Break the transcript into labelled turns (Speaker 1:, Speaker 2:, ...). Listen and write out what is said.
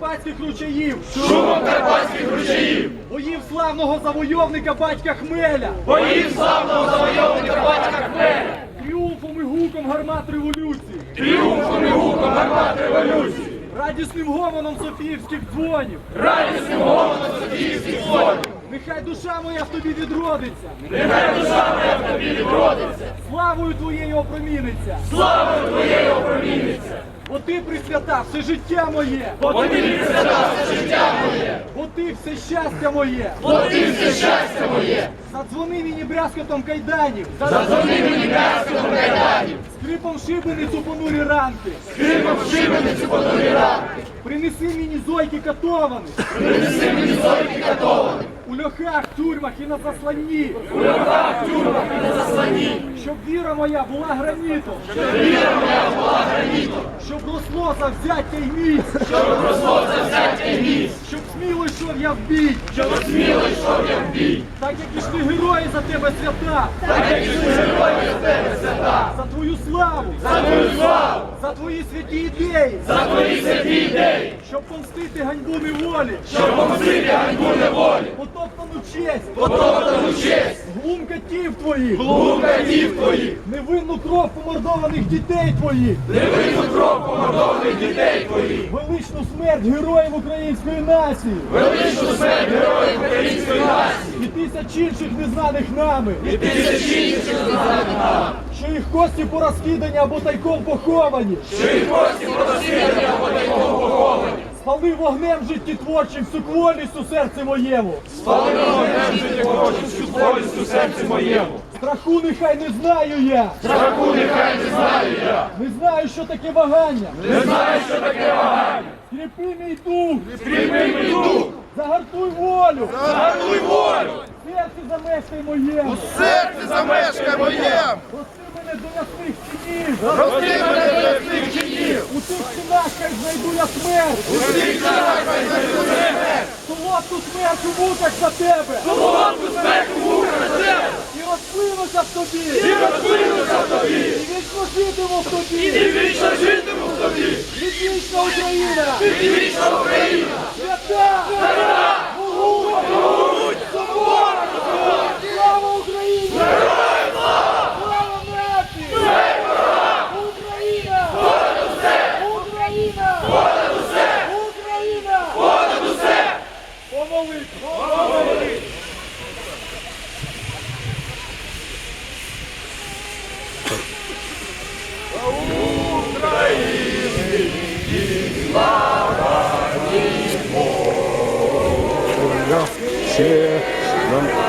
Speaker 1: Карпатських ручаїв,
Speaker 2: Шумом карпатських ручаїв,
Speaker 1: боїв славного завойовника батька Хмеля,
Speaker 2: боїв славного завойовника батька Хмеля,
Speaker 1: тріумфом і гуком гармат революції,
Speaker 2: тріумфом і гуком гармат революції,
Speaker 1: радісним гомоном Софіївських дзвонів.
Speaker 2: радісним гомоном Софіївських дзвонів.
Speaker 1: Нехай душа моя в тобі відродиться,
Speaker 2: Нехай душа моя в тобі відродиться,
Speaker 1: славою твоєю опроміниться,
Speaker 2: славою твоєю опроміниться,
Speaker 1: бо ти присвята все життя моє,
Speaker 2: бо ти присвята все життя моє,
Speaker 1: бо ти все щастя моє.
Speaker 2: бо ти все щастя моє.
Speaker 1: Задзвони мені брязкотом кайданів,
Speaker 2: Задзвони мені брязкотом кайданів,
Speaker 1: скрипом шибеницю понурі ранки.
Speaker 2: скрипом шибеницю понурі ранки,
Speaker 1: Принеси мені зойки катованих,
Speaker 2: принеси мені зойки
Speaker 1: у льохах, тюрмах і на засланні,
Speaker 2: у льохах, тюрмах і на засланні,
Speaker 1: щоб віра моя була гранітом,
Speaker 2: віра моя була гранітом,
Speaker 1: щоб росло завзяття й міць,
Speaker 2: щоб росло завзяття і міць,
Speaker 1: щоб сміло йшов я в бій,
Speaker 2: щоб сміло йшов я в бій,
Speaker 1: так як ішли герої за тебе свята,
Speaker 2: так як і герої з тебе свята,
Speaker 1: за твою славу,
Speaker 2: за твою славу,
Speaker 1: за твої святі ідеї,
Speaker 2: за твої святі ідеї,
Speaker 1: щоб помстити ганьбу неволі,
Speaker 2: щоб помстити ганьбу неволі,
Speaker 1: потоптану честь,
Speaker 2: потоптану честь,
Speaker 1: глум катів твоїх,
Speaker 2: глум катів твоїх,
Speaker 1: невинну кров помордованих дітей твоїх,
Speaker 2: невинну кров помордованих дітей твоїх,
Speaker 1: величну смерть героїв української нації.
Speaker 2: Величну смерть героїв української нації,
Speaker 1: і тисяч інших незнаних нами,
Speaker 2: і тисячі інших знаних нам,
Speaker 1: що їх кості порозкидані або тайком поховані,
Speaker 2: що їх кості порозкидані або тайком поховані,
Speaker 1: спали вогнем життєтворчим всю кволість у серці моєму.
Speaker 2: спалено вогнем життєвочим всю повість у серці моєму.
Speaker 1: Страху нехай не знаю я,
Speaker 2: Страху нехай не знаю я,
Speaker 1: не знаю, що таке вагання.
Speaker 2: не знаю, що таке вагання.
Speaker 1: Скріпи мій дух,
Speaker 2: Скріпи мій дух,
Speaker 1: загартуй волю,
Speaker 2: загартуй волю,
Speaker 1: серце замешкай моєму.
Speaker 3: серце замешкай моєм,
Speaker 1: Прости мене до ясних чинів,
Speaker 2: прости мене до ясних чинів,
Speaker 1: у тих стінах хай знайду я смерть,
Speaker 2: усіх зараз знайду смерть,
Speaker 1: солодку смерть у муках за тебе,
Speaker 2: солодку смерть у муках за тебе,
Speaker 1: і розплинуся в тобі,
Speaker 2: і розплинуся в тобі,
Speaker 1: і вічно житиму в тобі,
Speaker 2: і вічно житиму в тобі,
Speaker 1: відвічна Україна,
Speaker 2: і вічна Україна,
Speaker 1: свята, могутня, соборна, слава Україні, слава нації, Україна, Україна, Україна,
Speaker 2: понад усе,
Speaker 1: помолись, помолись.
Speaker 3: ще нам